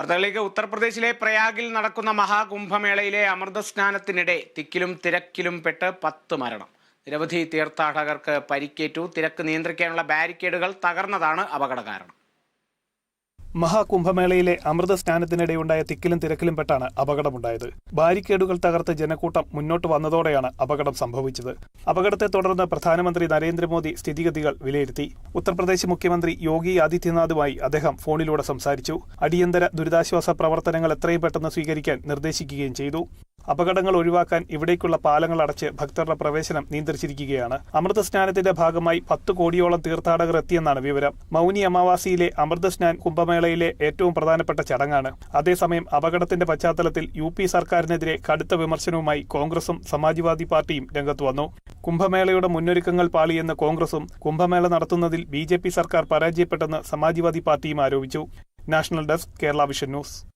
വാർത്തകളിലേക്ക് ഉത്തർപ്രദേശിലെ പ്രയാഗിൽ നടക്കുന്ന മഹാകുംഭമേളയിലെ അമൃതസ്നാനത്തിനിടെ തിക്കിലും തിരക്കിലും പെട്ട് പത്ത് മരണം. നിരവധി തീർത്ഥാടകർക്ക് പരിക്കേറ്റു. തിരക്ക് നിയന്ത്രിക്കാനുള്ള ബാരിക്കേഡുകൾ തകർന്നതാണ് അപകട കാരണം മഹാകുംഭമേളയിലെ അമൃത സ്നാനത്തിനിടെയുണ്ടായ തിക്കിലും തിരക്കിലും പെട്ടാണ് അപകടമുണ്ടായത്. ബാരിക്കേഡുകൾ തകർത്ത് ജനക്കൂട്ടം മുന്നോട്ട് വന്നതോടെയാണ് അപകടം സംഭവിച്ചത്. അപകടത്തെ തുടർന്ന് പ്രധാനമന്ത്രി നരേന്ദ്രമോദി സ്ഥിതിഗതികൾ വിലയിരുത്തി. ഉത്തർപ്രദേശ് മുഖ്യമന്ത്രി യോഗി ആദിത്യനാഥുമായി അദ്ദേഹം ഫോണിലൂടെ സംസാരിച്ചു. അടിയന്തര ദുരിതാശ്വാസ പ്രവർത്തനങ്ങൾ എത്രയും പെട്ടെന്ന് സ്വീകരിക്കാൻ നിർദ്ദേശിക്കുകയും ചെയ്തു. അപകടങ്ങൾ ഒഴിവാക്കാൻ ഇവിടേക്കുള്ള പാലങ്ങൾ അടച്ച് ഭക്തരുടെ പ്രവേശനം നിയന്ത്രിച്ചിരിക്കുകയാണ്. അമൃത സ്നാനത്തിന്റെ ഭാഗമായി പത്ത് കോടിയോളം തീർത്ഥാടകർ എത്തിയെന്നാണ് വിവരം. മൗനി അമാവാസിയിലെ അമൃത സ്നാൻ കുംഭമേളയിലെ ഏറ്റവും പ്രധാനപ്പെട്ട ചടങ്ങാണ്. അതേസമയം അപകടത്തിന്റെ പശ്ചാത്തലത്തിൽ യു പി സർക്കാരിനെതിരെ കടുത്ത വിമർശനവുമായി കോൺഗ്രസും സമാജ്വാദി പാർട്ടിയും രംഗത്ത് വന്നു. കുംഭമേളയുടെ മുന്നൊരുക്കങ്ങൾ പാളിയെന്ന് കോൺഗ്രസും കുംഭമേള നടത്തുന്നതിൽ ബി സർക്കാർ പരാജയപ്പെട്ടെന്ന് സമാജ്വാദി പാർട്ടിയും ആരോപിച്ചു. National desk Kerala vision news.